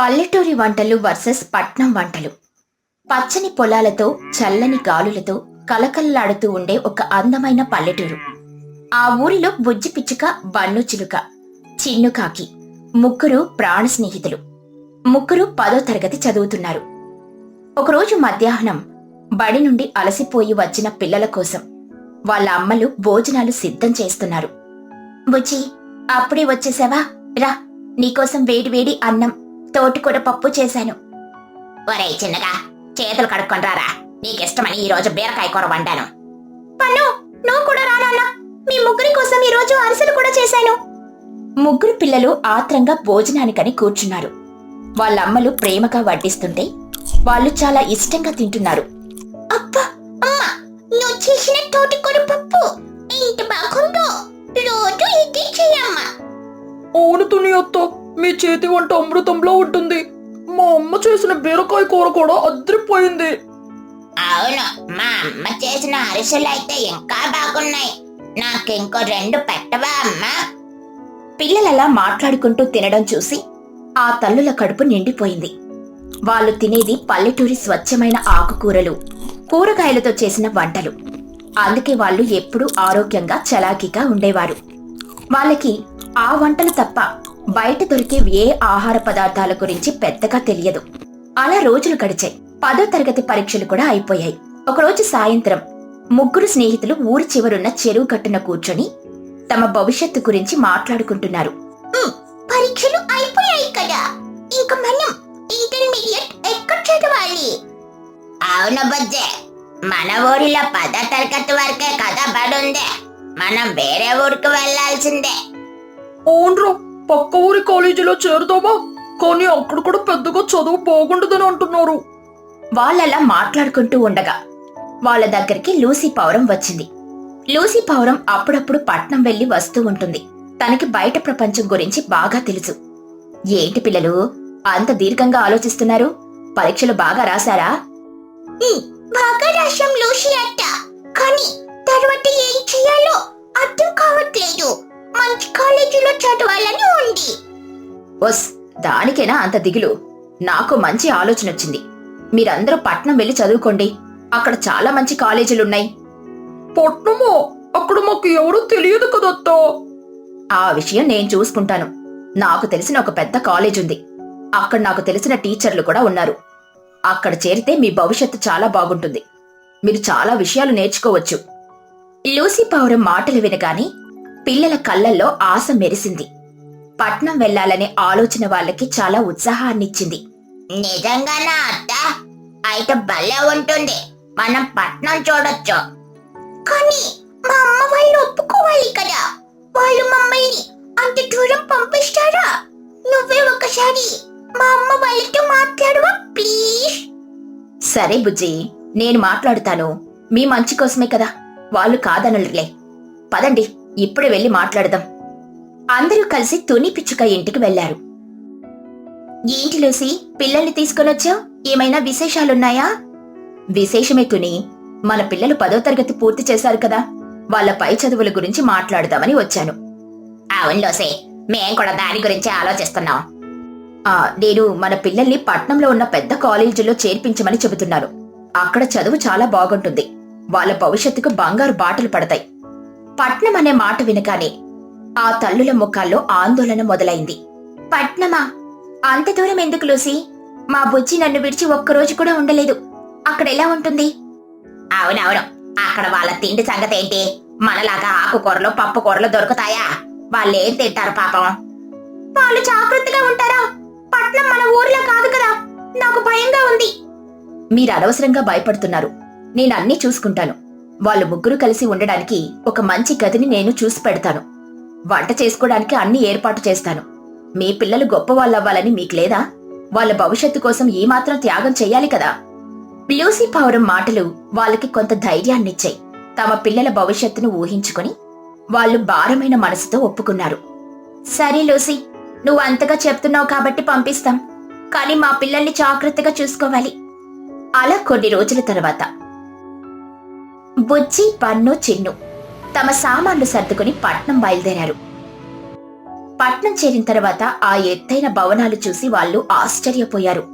పల్లెటూరి వంటలు వర్సెస్ పట్నం వంటలు. పచ్చని పొలాలతో చల్లని గాలులతో కలకల్లాడుతూ ఉండే ఒక అందమైన పల్లెటూరు. ఆ ఊరిలో బుజ్జి పిచ్చుక బన్ను చిలుక చిన్నుకాకి ముగ్గురు ప్రాణ స్నేహితులు. ముగ్గురు పదో తరగతి చదువుతున్నారు. ఒకరోజు మధ్యాహ్నం బడి నుండి అలసిపోయి వచ్చిన పిల్లల కోసం వాళ్ళ అమ్మలు భోజనాలు సిద్ధం చేస్తున్నారు. బుజ్జి అప్పుడే వచ్చేసావా? రా నీకోసం వేడి వేడి అన్నం తోటకూర పప్పు చేశాను. ఒరేయ్ చిన్నగా చేతులు కడుక్కొని రారా. నీకిష్టమని ఈ రోజు బీరకాయ కూర వండాను. పన్ను నువ్వు కూడా రానా మీ ముగ్గురి కోసం ఈరోజు అరిసెలు కూడా చేశాను. ముగ్గురు పిల్లలు ఆత్రంగా భోజనానికని కూర్చున్నారు. వాళ్ళ అమ్మలు ప్రేమగా వడ్డిస్తుంటే వాళ్ళు చాలా ఇష్టంగా తింటున్నారు. అబ్బా అమ్మ నువ్వు చేసిన తోటకూర పప్పు ఇంత బాగుందో. రోజు ఇది చెయ్యమ్మా అవును తుని అత్త. మీ చేతి వంట అమృతంలో ఉంటుంది. మా అమ్మ చేసిన బీరకాయ కూర కూడా అదిరిపోయింది. అవును మా అమ్మ చేసిన అరిసెలు అయితే ఇంకా బాగున్నాయి. నాకింకో రెండు పెట్టవా అమ్మా? పిల్లలలా మాట్లాడుకుంటూ తినడం చూసి ఆ తల్లుల కడుపు నిండిపోయింది. వాళ్ళు తినేది పల్లెటూరి స్వచ్ఛమైన ఆకుకూరలు కూరగాయలతో చేసిన వంటలు. అందుకే వాళ్ళు ఎప్పుడూ ఆరోగ్యంగా చలాకీగా ఉండేవారు. వాళ్ళకి ఆ వంటలు తప్ప బయట దొరికే ఏ ఆహార పదార్థాల గురించి పెద్దగా తెలియదు. అలా రోజులు గడిచాయి. పదో తరగతి పరీక్షలు కూడా అయిపోయాయి. ఒకరోజు సాయంత్రం ముగ్గురు స్నేహితులు ఊరి చివరున్న చెరువు గట్టున కూర్చొని తమ భవిష్యత్తు గురించి మాట్లాడుకుంటున్నారు. పరీక్షలు అయిపోయాయి కదా. ఇంక మనం ఇంటర్మీడియట్ ఎక్కడ చదవాలి? అవును బుజ్జే. మన ఊరిలో పదో తరగతి వరకే కదా బడుందే మనం వేరే ఊరికి వెళ్ళాల్సిందే. అవునరా పక్క ఊరి కాలేజీలో చేరుదామా? కానీ అక్కడ కూడా పెద్దగా చదువు బాగుండదని అంటున్నారు. వాళ్ళలా మాట్లాడుకుంటూ ఉండగా వాళ్ళ దగ్గరికి లూసీ పౌరం వచ్చింది. లూసీ పౌరం అప్పుడప్పుడు పట్నం వెళ్ళి వస్తూ ఉంటుంది. తనకి బయట ప్రపంచం గురించి బాగా తెలుసు. ఏంటి పిల్లలు? అంత దీర్ఘంగా ఆలోచిస్తున్నారు? పరీక్షలు బాగా రాశారా? బాగా రాశాం లూషి అట్ట కానీ తర్వాత ఏం చేయాలో అర్థం కావట్లేదు. మంచి కాలేజీలో చదవాలని ఉంది. ఒస్ దానికేనా అంత దిగులు? నాకు మంచి ఆలోచన వచ్చింది. మీరందరూ పట్నం వెళ్ళి చదువుకోండి. అక్కడ చాలా మంచి కాలేజీలున్నాయి పట్నమా? అక్కడ మాకు ఎవరూ తెలియదు కదత్తా. ఆ విషయం నేను చూసుకుంటాను. నాకు తెలిసిన ఒక పెద్ద కాలేజ్ ఉంది. అక్కడ నాకు తెలిసిన టీచర్లు కూడా ఉన్నారు. అక్కడ చేరితే మీ భవిష్యత్తు చాలా బాగుంటుంది. మీరు చాలా విషయాలు నేర్చుకోవచ్చు. లూసీ పౌరం మాటలు వినగానే పిల్లల కళ్ళల్లో ఆశ మెరిసింది. పట్నం వెళ్ళాలనే ఆలోచన వాళ్ళకి చాలా ఉత్సాహాన్నిచ్చింది. నిజంగానా అత్త? అయితే భలే ఉంటుంది. మనం పట్నం చూడొచ్చు. కానీ మా అమ్మ వాళ్ళు ఒప్పుకోవాలి కదా? వాళ్ళు మమ్మల్ని అంత దూరం పంపిస్తారా? నువ్వే ఒకసారి మా అమ్మ వాళ్ళతో మాట్లాడవా ప్లీజ్ సరే బుజ్జి నేను మాట్లాడుతాను. మీ మంచి కోసమే కదా. వాళ్ళు కాదనరులే. పదండి. ఇప్పుడే వెళ్ళి మాట్లాడదాం. అందరూ కలిసి తుని పిచ్చుక ఇంటికి వెళ్ళారు ఏంటి లూసి పిల్లల్ని తీసుకొనొచ్చావు ఏమైనా విశేషాలున్నాయా? విశేషమే తుని మన పిల్లలు పదో తరగతి పూర్తి చేశారు కదా. వాళ్ళ పై చదువుల గురించి మాట్లాడదామని వచ్చాను. అవును లోసే మేం కూడా దాని గురించి ఆలోచిస్తున్నాం. ఆ నేను మన పిల్లల్ని పట్నంలో ఉన్న పెద్ద కాలేజీలో చేర్పించమని చెబుతున్నాను అక్కడ చదువు చాలా బాగుంటుంది. వాళ్ళ భవిష్యత్తుకు బంగారు బాటలు పడతాయి. పట్నం అనే మాట వినగానే ఆ తల్లుల ముఖాల్లో ఆందోళన మొదలైంది. పట్నమా? అంత దూరం ఎందుకు లూసి? మా బుజ్జి నన్ను విడిచి ఒక్కరోజు కూడా ఉండలేదు. అక్కడ ఎలా ఉంటుంది? అవునవును. అక్కడ వాళ్ళ తిండి సంగతి ఏంటి? మనలాగా ఆకుకూరలు పప్పు కూరలు దొరుకుతాయా? వాళ్ళేం తింటారు పాపం? వాళ్ళు జాగ్రత్తగా ఉంటారా? పట్నం మన ఊర్లో కాదు కదా. నాకు భయంగా ఉంది. మీరు అనవసరంగా భయపడుతున్నారు. నేను అన్నీ చూసుకుంటాను. వాళ్ళు ముగ్గురు కలిసి ఉండడానికి ఒక మంచి గదిని నేను చూసి పెడతాను. వంట చేసుకోవడానికి అన్ని ఏర్పాటు చేస్తాను. మీ పిల్లలు గొప్ప వాళ్ళవ్వాలని మీకు లేదా? వాళ్ళ భవిష్యత్తు కోసం ఏమాత్రం త్యాగం చెయ్యాలి కదా? లూసీ పౌరం మాటలు వాళ్ళకి కొంత ధైర్యాన్నిచ్చాయి. తమ పిల్లల భవిష్యత్తును ఊహించుకుని వాళ్ళు భారమైన మనసుతో ఒప్పుకున్నారు. సరే లూసీ నువ్వు అంతగా చెప్తున్నావు కాబట్టి పంపిస్తాం. కానీ మా పిల్లల్ని జాగ్రత్తగా చూసుకోవాలి. అలా కొన్ని రోజుల తర్వాత బుజ్జి పన్ను చిన్ను. తమ సామాన్లు సర్దుకుని పట్నం బయలుదేరారు. పట్నం చేరిన తర్వాత ఆ ఎత్తైన భవనాలు చూసి వాళ్ళు ఆశ్చర్యపోయారు.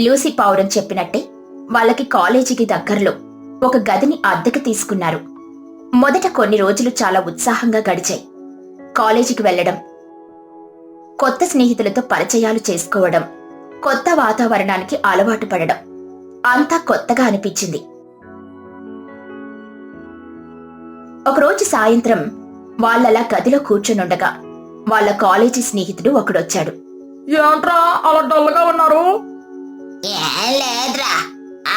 లూసీ పావురం చెప్పినట్టే వాళ్ళకి కాలేజీకి దగ్గరలో ఒక గదిని అద్దెకి తీసుకున్నారు. మొదట కొన్ని రోజులు చాలా ఉత్సాహంగా గడిచాయి. కాలేజీకి వెళ్ళడం కొత్త స్నేహితులతో పరిచయాలు చేసుకోవడం కొత్త వాతావరణానికి అలవాటు పడడం అంతా కొత్తగా అనిపించింది. ఒకరోజు సాయంత్రం వాళ్ళలా గదిలో కూర్చునుండగా వాళ్ళ కాలేజీ స్నేహితుడు ఒకడొచ్చాడు. ఏంట్రా అలా డల్గా ఉన్నారు? ఏం లేదురా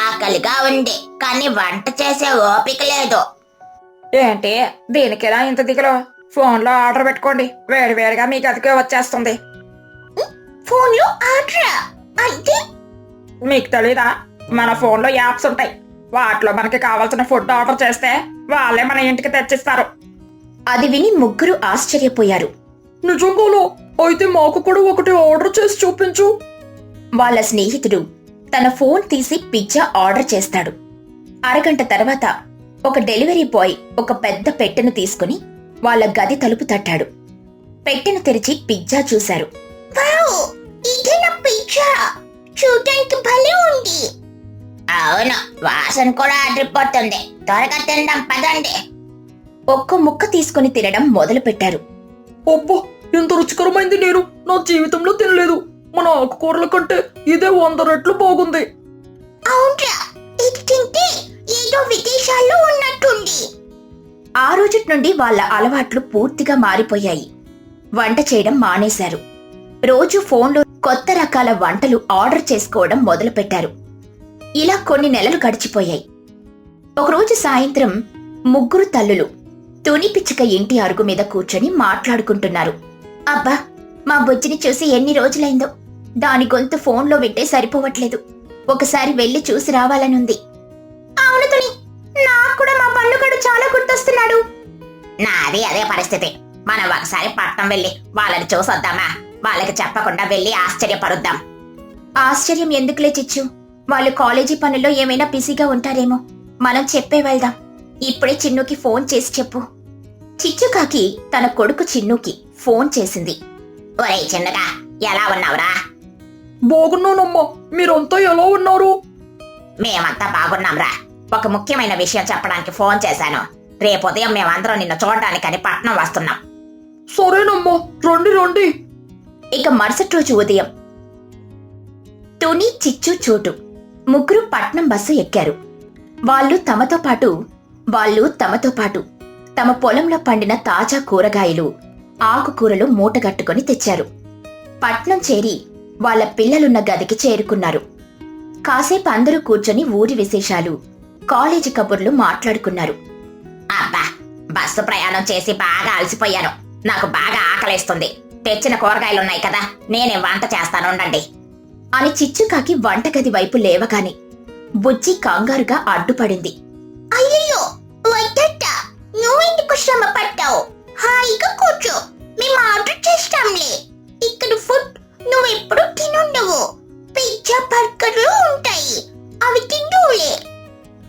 ఆకలిగా ఉంది కానీ వంట చేసే ఓపిక లేదు. ఏంటి దీనికిలా ఇంత దిగులు? ఫోన్లో ఆర్డర్ పెట్టుకోండి వేడి వేడిగా మీ గదికే వచ్చేస్తుంది. ఫోన్లో ఆర్డరా? అంటే? మీకు తెలీదా? మన ఫోన్లో యాప్స్ ఉంటాయి. వాటిలో మనకి కావాల్సిన ఫుడ్ ఆర్డర్ చేస్తే వాళ్ళే మన ఇంటికి తెచ్చిస్తారు. అది విని ముగ్గురు ఆశ్చర్యపోయారు. నిజంగాలో అయితే మాకు కూడా ఒకటి ఆర్డర్ చేసి చూపించు. వాళ్ళ స్నేహితుడు తన ఫోన్ తీసి పిజ్జా ఆర్డర్ చేస్తాడు. అరగంట తర్వాత ఒక డెలివరీ బాయ్ ఒక పెద్ద పెట్టెను తీసుకుని వాళ్ళ గది తలుపు తట్టాడు. పెట్టెను తెరిచి పిజ్జా చూశారు. వావ్ ఇదే నా పిజ్జా? చూడటానికి భలే ఉంది. అవును వాసన కూడా అదిరిపోతుంది. త్వరగా తిందాం పదండి. ఒక్క ముక్క తీసుకుని తినడం మొదలు పెట్టారు అబ్బా ఎంత రుచికరమైంది నేను. నా జీవితంలో తినలేదు. మన ఆకుకూరల కంటే ఇదే వంద రెట్లు బాగుంది. అవునరా ఇది తింటే ఏదో విదేశాల్లో ఉన్నట్టుంది. ఆ రోజుటి నుండి వాళ్ళ అలవాట్లు పూర్తిగా మారిపోయాయి. వంట చేయడం మానేశారు. రోజు ఫోన్లో కొత్త రకాల వంటలు ఆర్డర్ చేసుకోవడం మొదలుపెట్టారు. ఇలా కొన్ని నెలలు గడిచిపోయాయి. ఒకరోజు సాయంత్రం ముగ్గురు తల్లులు తుని పిచ్చుక ఇంటి అరుగు మీద కూర్చొని మాట్లాడుకుంటున్నారు. అబ్బా మా బొజ్జిని చూసి ఎన్ని రోజులైందో. దాని గొంతు ఫోన్లో వింటే సరిపోవట్లేదు. ఒకసారి వెళ్ళి చూసి రావాలనుంది. అవును తుని నాకు కూడా మా పళ్ళుగడు చాలా గుర్తొస్తున్నాడు. నాది అదే పరిస్థితి. మనం ఒకసారి పట్నం వెళ్ళి వాళ్ళని చూసొద్దామా? వాళ్ళకి చెప్పకుండా వెళ్ళి ఆశ్చర్యపరుద్దాం. ఆశ్చర్యం ఎందుకులే చిచ్చు? వాళ్ళు కాలేజీ పనుల్లో ఏమైనా బిజీగా ఉంటారేమో. మనం చెప్పే వెళ్దాం. ఇప్పుడే చిన్నుకి ఫోన్ చేసి చెప్పు. చిచ్చుకాకి తన కొడుకు చిన్నుకి ఫోన్ చేసింది. ఒరేయ్ చిన్నగా ఎలా ఉన్నావురా? బాగున్నానమ్మా. మీరంతా ఎలా ఉన్నారు? మేమంతా బాగున్నాంరా. ఒక ముఖ్యమైన విషయం చెప్పడానికి ఫోన్ చేశాను. రేపు ఉదయం మేమందరం నిన్ను చూడడానికని పట్నం వస్తున్నాం. సరేనమ్మా రండి రండి. ఇక మరుసటి రోజు ఉదయం. తుని చిచ్చు చోటు. ముగ్గురు పట్నం బస్సు ఎక్కారు. వాళ్ళు తమతో పాటు వాళ్ళు తమతో పాటు తమ పొలంలో పండిన తాజా కూరగాయలు ఆకుకూరలు మూటగట్టుకొని తెచ్చారు. పట్నం చేరి వాళ్ళ పిల్లలున్న గదికి చేరుకున్నారు. కాసేపు అందరూ కూర్చొని ఊరి విశేషాలు కాలేజీ కబుర్లు మాట్లాడుకున్నారు. అబ్బా బస్సు ప్రయాణం చేసి బాగా అలసిపోయాను. నాకు బాగా ఆకలేస్తుంది. తెచ్చిన కూరగాయలు ఉన్నాయి కదా నేనే వంట చేస్తాను ఉండండి. అని చిచ్చుకాకి వంటగది వైపు లేవగానే బుజ్జి కంగారుగా అడ్డుపడింది. అయ్యో వద్దట. నువ్వెందుకు శ్రమ పట్టావు హాయిగా కూర్చో. మేము ఆర్డర్ చేస్తాంలే. ఇక్కడ ఫుడ్ నువ్వెప్పుడు తినుండవు. పిజ్జా బర్గర్లు ఉంటాయి. అవి తిండులే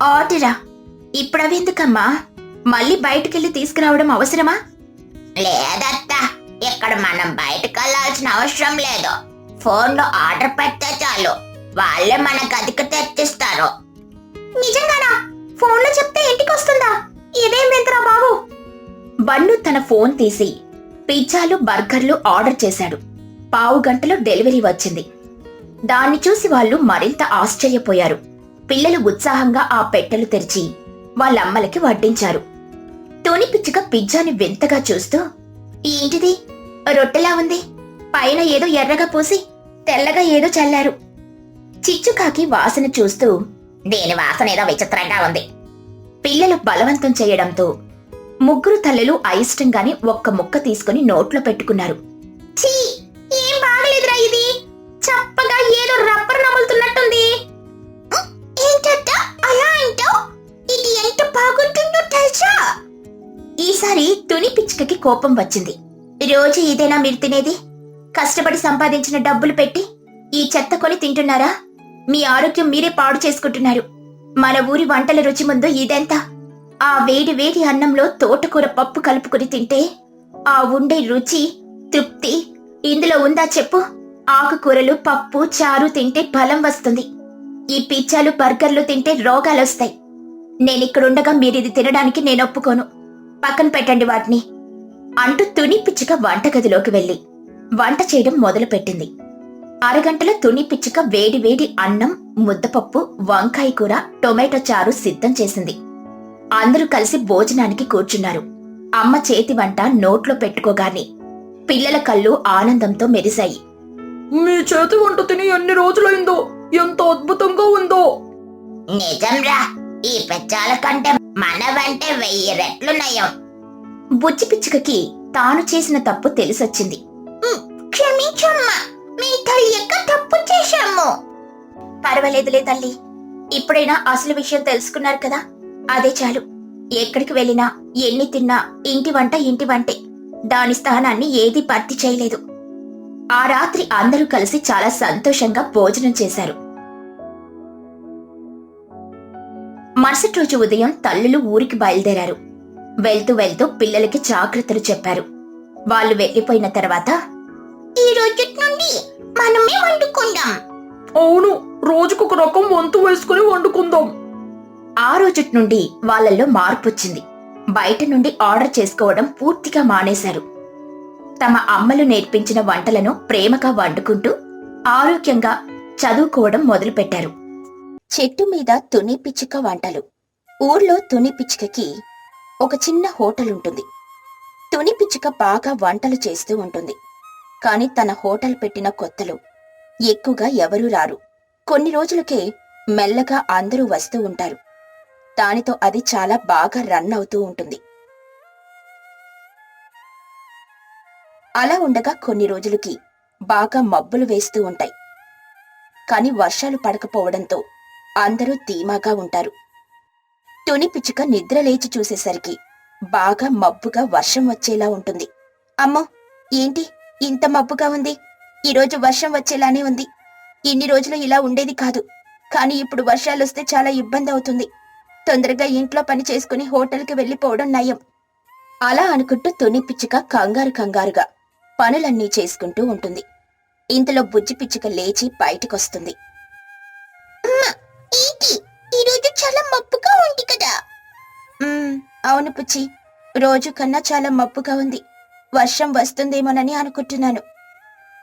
ఆర్డరా? ఇప్పుడవెందుకమ్మా మళ్ళీ బయటికెళ్ళి తీసుకురావడం అవసరమా? లేదత్తా. ఇక్కడ మనం బయటకు అవసరం లేదు. ఫోన్లో ఆర్డర్ పెడితే చాలు. వాళ్ళే మన గదికి తెచ్చిస్తారు. నిజంగానా? ఫోన్లో చెప్తే ఇంటికి వస్తుందా? ఇదేం వింతరా బాబు? బన్ను తన ఫోన్ తీసి పిజ్జాలు బర్గర్లు ఆర్డర్ చేశాడు. పావు గంటలో డెలివరీ వచ్చింది. దాన్ని చూసి వాళ్ళు మరింత ఆశ్చర్యపోయారు. పిల్లలు ఉత్సాహంగా ఆ పెట్టెలు తెరిచి వాళ్ళమ్మలకి వడ్డించారు. తుని పిచ్చుక పిజ్జాని వింతగా చూస్తూ ఏంటిది? రొట్టెలా ఉంది? పైన ఏదో ఎర్రగా పోసి తెల్లగా ఏదో చల్లారు. చిచ్చుకాకి వాసన చూస్తూ దీని వాసన ఏదో విచిత్రంగా ఉంది. పిల్లలు బలవంతం చేయడంతో ముగ్గురు తల్లులు అయిష్టంగానే ఒక్క ముక్క తీసుకుని నోట్లో పెట్టుకున్నారు. ఛీ ఏం బాగలేదురా ఇది. చప్పగా ఏదో రబ్బర్ నములుతున్నట్టుంది. ఏంటంట? అలా అంటావు? ఇది ఎంత బాగుంటుందో తెలుసా? ఈసారి తుని పిచ్చుకకి కోపం వచ్చింది. రోజు ఇదేనా మీరు తినేది? కష్టపడి సంపాదించిన డబ్బులు పెట్టి ఈ చెత్త కొని తింటున్నారా? మీ ఆరోగ్యం మీరే పాడు చేసుకుంటున్నారు. మన ఊరి వంటల రుచి ముందు ఇదెంత? ఆ వేడి వేడి అన్నంలో తోటకూర పప్పు కలుపుకుని తింటే ఆ ఉండే రుచి తృప్తి ఇందులో ఉందా చెప్పు? ఆకుకూరలు పప్పు చారు తింటే బలం వస్తుంది. ఈ పిచ్చాలు బర్గర్లు తింటే రోగాలొస్తాయి నేనిక్కడుండగా మీరిది తినడానికి నేను ఒప్పుకోను పక్కన పెట్టండి వాటిని. అంటూ తుని పిచ్చుక వంటగదిలోకి వెళ్ళి వంట చేయడం మొదలుపెట్టింది. అరగంటలో తుని పిచ్చుక వేడి వేడి అన్నం ముద్దపప్పు వంకాయ కూర టొమాటో చారు సిద్ధం చేసింది. అందరూ కలిసి భోజనానికి కూర్చున్నారు. అమ్మ చేతి వంట నోట్లో పెట్టుకోగానే పిల్లల కళ్ళు ఆనందంతో మెరిశాయి. మీ చేతి వంట తిని ఎన్ని రోజులైందో? ఎంత అద్భుతంగా ఉందో? నిజంరా ఈ పెచ్చాల కంటే మన వెంటే వెయ్యి రెట్లు నయం బుజ్జి పిచ్చుకకి తాను చేసిన తప్పు తెలిసొచ్చింది. క్షమించమ్మా. మీ తెలియక తప్పు చేశాము. పర్వాలేదులే తల్లి. ఇప్పుడైనా అసలు విషయం తెలుసుకున్నారు కదా. అదే చాలు. ఎక్కడికి వెళ్ళినా ఎన్ని తిన్నా ఇంటి వంట ఇంటి వంటే. దాని స్థానాన్ని ఏది భర్తీ చేయలేదు. ఆ రాత్రి అందరూ కలిసి చాలా సంతోషంగా భోజనం చేశారు. మరుసటి రోజు ఉదయం తల్లులు ఊరికి బయలుదేరారు. వెళ్తూ వెళ్తూ పిల్లలకి జాగ్రత్తలు చెప్పారు. వాళ్ళు వెళ్ళిపోయిన తర్వాత ఈ రోజు నుండి మనమే వండుకుందాం. అవును రోజుకొక రకం వంతు వేసుకుని వండుకుందాం. ఆ రోజుటి నుండి వాళ్ళల్లో మార్పు వచ్చింది. బయట నుండి ఆర్డర్ చేసుకోవడం పూర్తిగా మానేశారు. తమ అమ్మలు నేర్పించిన వంటలను ప్రేమగా వండుకుంటూ ఆరోగ్యంగా చదువుకోవడం మొదలుపెట్టారు. చెట్టు మీద తుని పిచ్చుక వంటలు. ఊర్లో తుని పిచ్చుకకి ఒక చిన్న హోటల్ ఉంటుంది తుని పిచ్చుక బాగా వంటలు చేస్తూ ఉంటుంది. కాని తన హోటల్ పెట్టిన కొత్తలో. ఎక్కువగా ఎవరూ రారు. కొన్ని రోజులకే మెల్లగా అందరూ వస్తూ ఉంటారు. దానితో అది చాలా బాగా రన్ అవుతూ ఉంటుంది. అలా ఉండగా కొన్ని రోజులకి బాగా మబ్బులు వేస్తూ ఉంటాయి. కాని వర్షాలు పడకపోవడంతో అందరూ ధీమాగా ఉంటారు. తుని పిచ్చుక నిద్ర లేచి చూసేసరికి బాగా మబ్బుగా వర్షం వచ్చేలా ఉంటుంది. అమ్మో ఏంటి? ఇంత మబ్బుగా ఉంది. ఈరోజు వర్షం వచ్చేలానే ఉంది. ఇన్ని రోజులు ఇలా ఉండేది కాదు. కానీ ఇప్పుడు వర్షాలొస్తే చాలా ఇబ్బంది అవుతుంది. తొందరగా ఇంట్లో పని చేసుకుని హోటల్కి వెళ్ళిపోవడం నయం. అలా అనుకుంటూ తుని పిచ్చుక కంగారు కంగారుగా పనులన్నీ చేసుకుంటూ ఉంటుంది. ఇంతలో బుజ్జి పిచ్చుక లేచి బయటికొస్తుంది. ఏంటి? ఈ రోజు చాలా మబ్బుగా ఉంది కదా. "మ్మ్, అవును పుచ్చి రోజు కన్నా చాలా మబ్బుగా ఉంది. వర్షం వస్తుందేమోనని అనుకుంటున్నాను.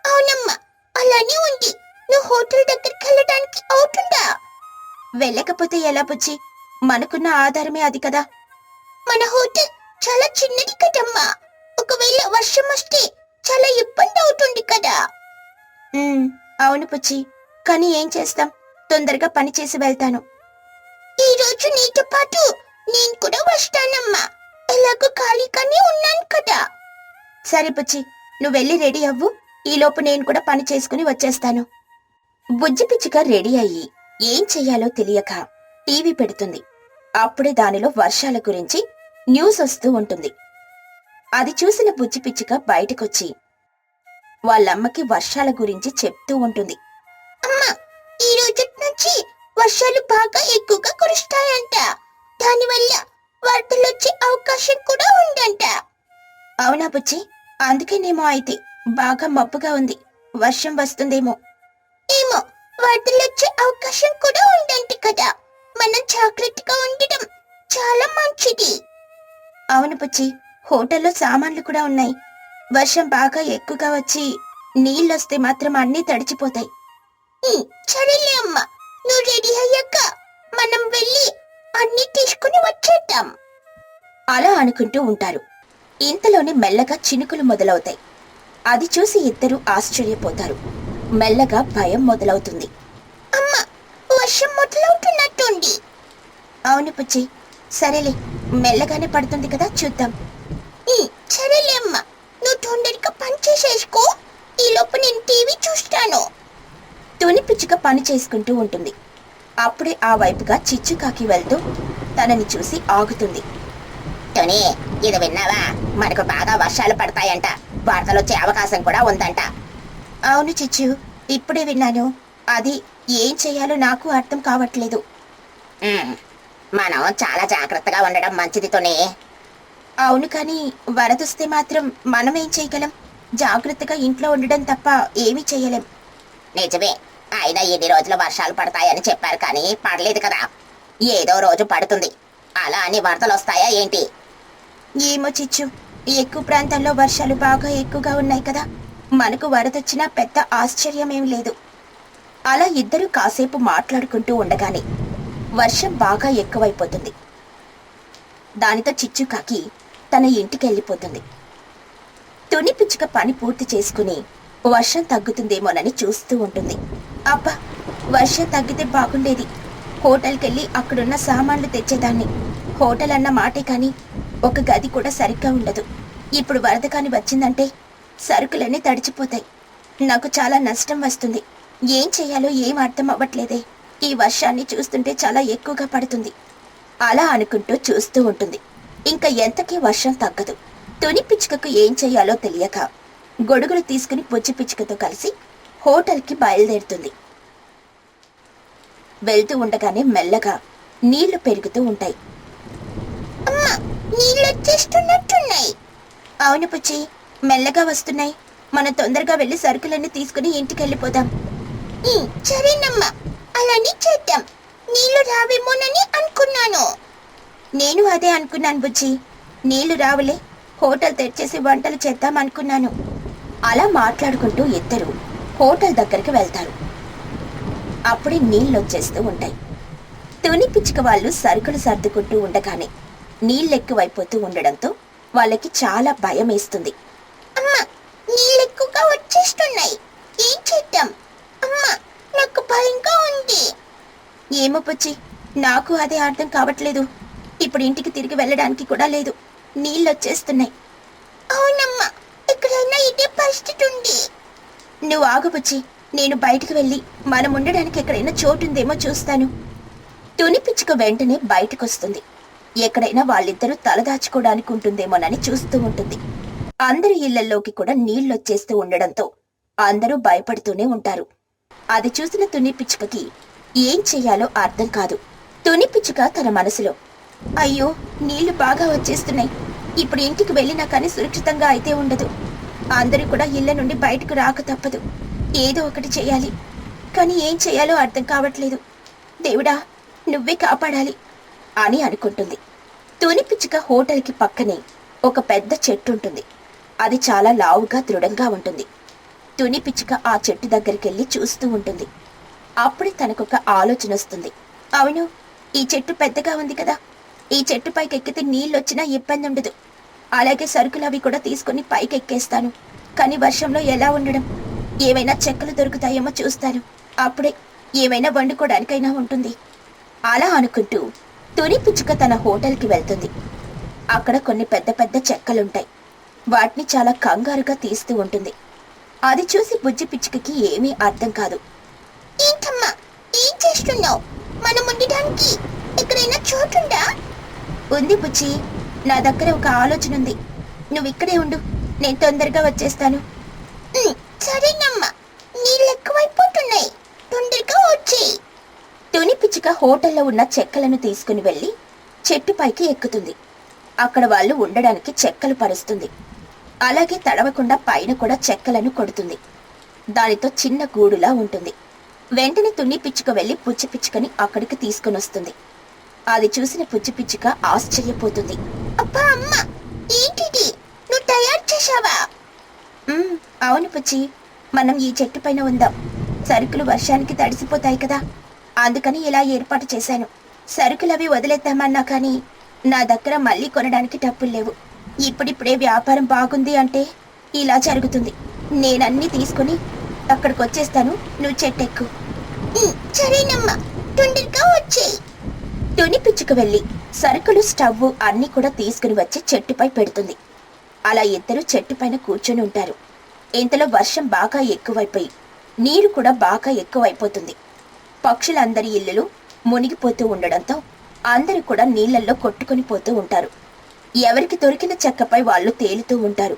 అవునమ్మా అలానే ఉంది. నువ్వు హోటల్ దగ్గరికి వెళ్ళడానికి అవుతుందా? వెళ్ళకపోతే ఎలా పుచ్చి మనకున్న ఆధారమే అది కదా. మన హోటల్ చాలా చిన్నది కదమ్మా. ఒకవేళ వర్షం వస్తే చాలా ఇబ్బంది అవుతుంది కదా. అవును పుచ్చి కానీ ఏం చేస్తాం? తొందరగా పని చేసి వెళ్తాను. ఈ రోజు నీతో పాటు నేను కూడా వస్తానమ్మా. ఎలాగో ఖాళీగానే ఉన్నాను కదా. సరే పుచ్చి నువ్వు వెళ్ళి రెడీ అవ్వు. ఈలోపు నేను కూడా పని చేసుకుని వచ్చేస్తాను. బుజ్జి పిచ్చుక రెడీ అయ్యి ఏం చెయ్యాలో తెలియక టీవీ పెడుతుంది. అప్పుడే దానిలో వర్షాల గురించి న్యూస్ వస్తూ ఉంటుంది. అది చూసిన బుజ్జి పిచ్చుక బయటకొచ్చి వాళ్ళమ్మకి వర్షాల గురించి చెప్తూ ఉంటుంది. అమ్మా ఈ రోజు నుంచి వర్షాలు బాగా ఎక్కువగా కురుస్తాయంట. దానివల్ల వరదలు వచ్చే అవకాశం కూడా ఉందంట. అవునా బుజ్జి? అందుకేనేమో అయితే బాగా మబ్బుగా ఉంది. వర్షం వస్తుందేమో. ఏమో వరదలొచ్చే అవకాశం కూడా ఉందంట కదా. మనం జాగ్రత్తగా ఉండటం చాలా మంచిది. అవును పుచ్చి హోటల్లో సామాన్లు కూడా ఉన్నాయి. వర్షం బాగా ఎక్కువగా వచ్చి నీళ్ళొస్తే మాత్రం అన్నీ తడిచిపోతాయి. సరేలే అమ్మా నువ్వు రెడీ అయ్యాక మనం వెళ్ళి అన్నీ తీసుకుని వచ్చేద్దాం. అలా అనుకుంటూ ఉంటారు. ఇంతలోనే మెల్లగా చినుకులు మొదలవుతాయి. అది చూసి ఇద్దరు ఆశ్చర్యపోతారు. మెల్లగా భయం మొదలవుతుంది. అమ్మా వర్షం మొదలవుతున్నట్టుంది. అవును పుచ్చి సరేలే మెల్లగానే పడుతుంది కదా చూద్దాం. సరేలే అమ్మా. నువ్వు తొందరగా పని చేసేసుకో. ఈ లోపు నేను టీవీ చూస్తాను. తుని పిచ్చుక పని చేసుకుంటూ ఉంటుంది. అప్పుడే ఆ వైపుగా చిచ్చుకాకి వెళ్తూ తనని చూసి ఆగుతుంది. టోనీ ఇది విన్నావా? మనకు బాగా వర్షాలు పడతాయంట. వరదలు వచ్చే అవకాశం కూడా ఉందంట. అవును చిచ్చు ఇప్పుడే విన్నాను. అది ఏం చేయాలో నాకు అర్థం కావట్లేదు. మనం చాలా జాగ్రత్తగా ఉండడం మంచిది తోనే. అవును కానీ వరదొస్తే మాత్రం మనం ఏం చేయగలం? జాగ్రత్తగా ఇంట్లో ఉండడం తప్ప ఏమీ చేయలేం. నిజమే. అయినా ఎన్ని రోజులు వర్షాలు పడతాయని చెప్పారు కానీ పడలేదు కదా. ఏదో రోజు పడుతుంది. అలా అని వరదలు వస్తాయా ఏంటి? ఏమో చిచ్చు. ఎక్కువ ప్రాంతంలో వర్షాలు బాగా ఎక్కువగా ఉన్నాయి కదా. మనకు వరదొచ్చినా పెద్ద ఆశ్చర్యమేం లేదు. అలా ఇద్దరు కాసేపు మాట్లాడుకుంటూ ఉండగానే వర్షం బాగా ఎక్కువైపోతుంది. దానితో చిచ్చు కాకి తన ఇంటికి వెళ్ళిపోతుంది తుని పిచ్చుక పని పూర్తి చేసుకుని వర్షం తగ్గుతుందేమోనని చూస్తూ ఉంటుంది. అబ్బా వర్షం తగ్గితే బాగుండేది. హోటల్కి వెళ్ళి అక్కడున్న సామాన్లు తెచ్చేదాన్ని. హోటల్ అన్న మాటే కానీ ఒక గది కూడా సరిగ్గా ఉండదు. ఇప్పుడు వరద కాని వచ్చిందంటే సరుకులన్నీ తడిచిపోతాయి. నాకు చాలా నష్టం వస్తుంది. ఏం చేయాలో ఏం అర్థం అవ్వట్లేదే. ఈ వర్షాన్ని చూస్తుంటే చాలా ఎక్కువగా పడుతుంది. అలా అనుకుంటూ చూస్తూ ఉంటుంది. ఇంకా ఎంతకీ వర్షం తగ్గదు. తుని పిచ్చుకకు ఏం చేయాలో తెలియక గొడుగులు తీసుకుని బుజ్జి పిచ్చుకతో కలిసి హోటల్కి బయలుదేరుతుంది. వెళ్తూ ఉండగానే మెల్లగా నీళ్ళు పెరుగుతూ ఉంటాయి. అమ్మా నీళ్ళు వచ్చేస్తున్నట్టున్నాయి అవును పుచ్చి మెల్లగా వస్తున్నాయి. మనం తొందరగా వెళ్ళి సరుకులన్నీ తీసుకుని ఇంటికి వెళ్ళిపోదాం సరేనమ్మా అలానే చేద్దాం. నీళ్ళు రావేమోనని అనుకున్నాను. నేను అదే అనుకున్నాను బుజ్జి. నీళ్ళు రావులే హోటల్ తెరిచేసి వంటలు చేద్దాం అనుకున్నాను. అలా మాట్లాడుకుంటూ ఇద్దరు హోటల్ దగ్గరికి వెళ్తారు. అప్పుడే నీళ్ళు వచ్చేస్తూ ఉంటాయి. తుని పిచ్చుక వాళ్ళు సరుకులు సర్దుకుంటూ ఉండగానే నీళ్ళెక్కువైపోతూ ఉండడంతో వాళ్ళకి చాలా భయం వేస్తుంది అమ్మా నీళ్ళెక్కువగా వచ్చేస్తున్నాయి. ఏం చేద్దాం? అమ్మా నాకు భయంగా ఉంది. ఏమో పుచ్చి నాకు అదే అర్థం కావట్లేదు. ఇప్పుడు ఇంటికి తిరిగి వెళ్ళడానికి కూడా లేదు. నీళ్ళు వచ్చేస్తున్నాయి అవునమ్మా ఇదే పరిస్థితి ఉంది. నువ్వు ఆగు పుచ్చి నేను బయటికి వెళ్ళి మనం ఉండడానికి ఎక్కడైనా చోటు ఉందేమో చూస్తాను. తుని పిచ్చుక వెంటనే బయటకొస్తుంది. ఎక్కడైనా వాళ్ళిద్దరూ తలదాచుకోవడానికి ఉంటుందేమోనని చూస్తూ ఉంటుంది. అందరి ఇళ్ళలోకి కూడా నీళ్ళొచ్చేస్తూ ఉండడంతో అందరూ భయపడుతూనే ఉంటారు. అది చూసిన తుని పిచ్చుకకి ఏం చెయ్యాలో అర్థం కాదు. తుని పిచ్చుక తన మనసులో అయ్యో నీళ్ళు బాగా వచ్చేస్తున్నాయి. ఇప్పుడు ఇంటికి వెళ్ళినా కానీ సురక్షితంగా అయితే ఉండదు. అందరూ కూడా ఇళ్ళ నుండి బయటకు రాక తప్పదు. ఏదో ఒకటి చేయాలి కానీ ఏం చేయాలో అర్థం కావట్లేదు. దేవుడా నువ్వే కాపాడాలి అని అనుకుంటుంది. తుని పిచ్చుక హోటల్కి పక్కనే ఒక పెద్ద చెట్టు ఉంటుంది అది చాలా లావుగా దృఢంగా ఉంటుంది. తుని పిచ్చుక ఆ చెట్టు దగ్గరికి వెళ్ళి చూస్తూ ఉంటుంది. అప్పుడే తనకొక ఆలోచన వస్తుంది. అవును ఈ చెట్టు పెద్దగా ఉంది కదా. ఈ చెట్టు పైకి ఎక్కితే నీళ్ళొచ్చినా ఇబ్బంది ఉండదు అలాగే సరుకులు అవి కూడా తీసుకుని పైకి ఎక్కేస్తాను కానీ వర్షంలో ఎలా ఉండడం? ఏమైనా చెక్కలు దొరుకుతాయేమో చూస్తాను. అప్పుడే ఏమైనా వండుకోవడానికైనా ఉంటుంది. అలా అనుకుంటూ తుని పిచ్చుక తన హోటల్కి వెళ్తుంది. అక్కడ కొన్ని పెద్ద పెద్ద చెక్కలుంటాయి. వాటిని చాలా కంగారుగా తీస్తూ ఉంటుంది. అది చూసి బుజ్జి పిచ్చుకకి ఏమీ అర్థం కాదు. ఏంటమ్మా? ఏం చేస్తున్నావు? మనం ఉండడానికి ఎక్కడైనా చోటుందా? ఉంది బుజ్జి. నా దగ్గర ఒక ఆలోచన ఉంది. నువ్వు ఇక్కడే ఉండు. నేను తొందరగా వచ్చేస్తాను. సరేనమ్మా. నీళ్ళు ఎక్కువైపోతున్నాయి. తొందరగా వచ్చేయి. తుని పిచ్చుక హోటల్లో ఉన్న చెక్కలను తీసుకుని వెళ్ళి చెట్టు పైకి ఎక్కుతుంది. అక్కడ వాళ్ళు ఉండడానికి చెక్కలు పరుస్తుంది. అలాగే తడవకుండా పైన కూడా చెక్కలను కొడుతుంది. దానితో చిన్న గూడులా ఉంటుంది. వెంటనే తుని పిచ్చుక వెళ్ళి పుచ్చి పిచ్చుకని అక్కడికి తీసుకుని వస్తుంది అది చూసిన పుచ్చి పిచ్చుక ఆశ్చర్యపోతుంది. అబ్బా అమ్మ! ఏంటిది? నువ్వు తయారు చేశావా? అవును పుచ్చి. మనం ఈ చెట్టు పైన ఉందాం. సరుకులు వర్షానికి తడిసిపోతాయి కదా. అందుకని ఇలా ఏర్పాటు చేశాను. సరుకులు అవి వదిలేద్దామన్నా కానీ నా దగ్గర మళ్ళీ కొనడానికి డబ్బులు లేవు. ఇప్పుడిప్పుడే వ్యాపారం బాగుంది అంటే ఇలా జరుగుతుంది. నేనన్నీ తీసుకుని అక్కడికి వచ్చేస్తాను నువ్వు చెట్టెక్కు. సరేనమ్మా తొందరగా వచ్చేయి. తుని పిచ్చుకు వెళ్ళి సరుకులు స్టవ్ అన్నీ కూడా తీసుకుని వచ్చి చెట్టుపై పెడుతుంది. అలా ఇద్దరు చెట్టుపైన కూర్చొని ఉంటారు. ఇంతలో వర్షం బాగా ఎక్కువైపోయి నీరు కూడా బాగా ఎక్కువైపోతుంది. పక్షులందరి ఇల్లులు మునిగిపోతూ ఉండడంతో అందరూ కూడా నీళ్ళల్లో కొట్టుకొని పోతూ ఉంటారు. ఎవరికి దొరికిన చెక్కపై వాళ్ళు తేలుతూ ఉంటారు.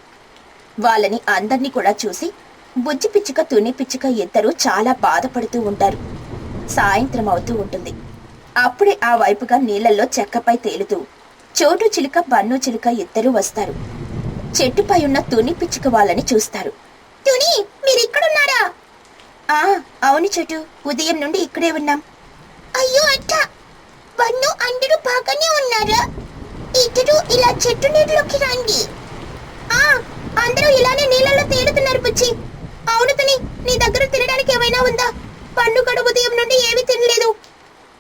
వాళ్ళని అందర్నీ కూడా చూసి బుజ్జి పిచ్చుక తుని పిచ్చుక ఇద్దరూ చాలా బాధపడుతూ ఉంటారు. సాయంత్రం అవుతూ ఉంటుంది. అప్పుడే ఆ వైపుగా నీళ్ళల్లో చెక్కపై తేలుతూ చోటు చిలుక బన్ను చిలుక ఇద్దరూ వస్తారు. చెట్టుపై ఉన్న తుని పిచ్చుక వాళ్ళని చూస్తారు. తుని మీరు ఇక్కడున్నారా ఆ అవును చెటు. ఉదయం నుండి ఇక్కడే ఉన్నాం. అయ్యో అట్ట వన్ను అందరూ బాగానే ఉన్నారా? ఇద్దరు ఇలా చెట్టు నీటిలోకి రండి. ఆ అందరూ ఇలానే నీళ్ళలో తేలుతున్నారు బుజ్జి. అవును తని నీ దగ్గర తినడానికి ఏమైనా ఉందా? పండు కడు ఉదయం నుండి ఏమీ తినలేదు.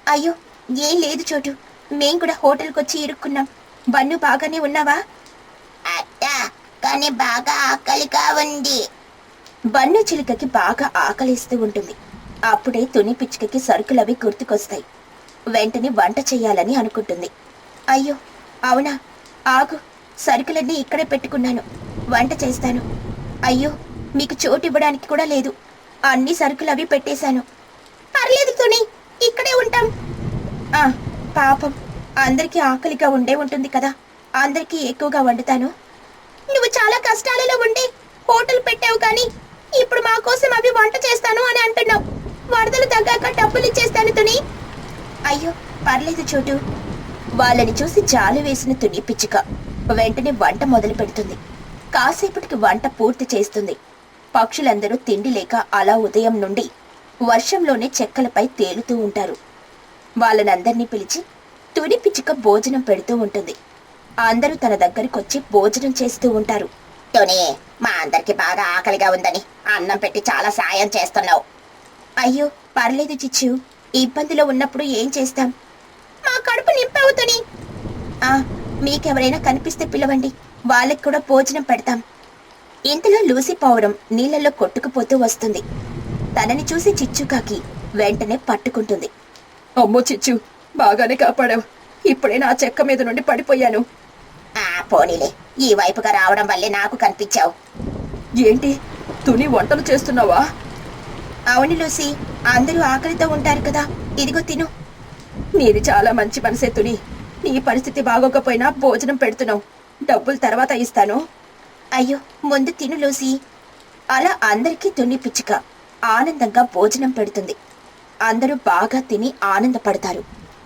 అయ్యో ఏం లేదు చోటు. మేం కూడా హోటల్కి వచ్చి ఇరుక్కున్నాం. బన్ను బాగానే ఉన్నావా? అట్టా కానీ బాగా ఆకలిగా ఉంది. బన్ను చిలుకకి బాగా ఆకలిస్తూ ఉంటుంది. అప్పుడే తుని పిచ్చుకకి సరుకులవి గుర్తుకొస్తాయి. వెంటనే వంట చేయాలని అనుకుంటుంది. అయ్యో అవునా? ఆగు సరుకులన్నీ ఇక్కడే పెట్టుకున్నాను. వంట చేస్తాను. అయ్యో మీకు చోటు ఇవ్వడానికి కూడా లేదు. అన్ని సరుకులు అవి పెట్టేశాను. పర్లేదు తుని ఇక్కడే ఉంటాం. ఆ పాపం అందరికీ ఆకలిగా ఉండే ఉంటుంది కదా. అందరికీ ఎక్కువగా వండుతాను. నువ్వు చాలా కష్టాలలో ఉండి హోటల్ పెట్టావు కానీ ఇప్పుడు మా కోసం అవి వంట చేస్తాను అని అంటున్నావు. వరదలు తగ్గాక డబ్బులు ఇచ్చేస్తాను తుని. అయ్యో పర్లేదు చోటు. వాళ్ళని చూసి జాలు వేసిన తుని పిచ్చుక వెంటనే వంట మొదలు పెడుతుంది. కాసేపటికి వంట పూర్తి చేస్తుంది. పక్షులందరూ తిండి లేక అలా ఉదయం నుండి వర్షంలోనే చెక్కలపై తేలుతూ ఉంటారు. వాళ్ళనందర్నీ పిలిచి తుని పిచ్చుక భోజనం పెడుతూ ఉంటుంది. అందరూ తన దగ్గరికొచ్చి భోజనం చేస్తూ ఉంటారు. తుని మా అందరికి బాగా ఆకలిగా ఉందని అన్నం పెట్టి చాలా సాయం చేస్తున్నావు. అయ్యో పర్లేదు చిచ్చు. ఇబ్బందిలో ఉన్నప్పుడు ఏం చేస్తాం? మా కడుపు నింపవుతుంది ఆ మీకెవరైనా కనిపిస్తే పిలవండి. వాళ్ళకి కూడా భోజనం పెడతాం. ఇంతలో లూసి పావురం నీళ్ళల్లో కొట్టుకుపోతూ వస్తుంది. తనని చూసి చిచ్చుకాకి వెంటనే పట్టుకుంటుంది. అమ్మో చిచ్చు బాగానే కాపాడావు. ఇప్పుడే నా చెక్క మీద నుండి పడిపోయాను. ఆ పోనీలే. ఈ వైపుగా రావడం వల్లే నాకు కనిపించావు. ఏంటి? తుని వంటలు చేస్తున్నావా? అవును లూసి. అందరూ ఆకలితో ఉంటారు కదా. ఇదిగో తిను. నీది చాలా మంచి మనసే తుని. నీ పరిస్థితి బాగోకపోయినా భోజనం పెడుతున్నావు. డబ్బులు తర్వాత ఇస్తాను. అయ్యో ముందు తిను లూసి. అలా అందరికీ తుని పిచ్చుక ఆనందంగా భోజనం పెడుతుంది. అందరూ బాగా తిని ఆనందపడతారు.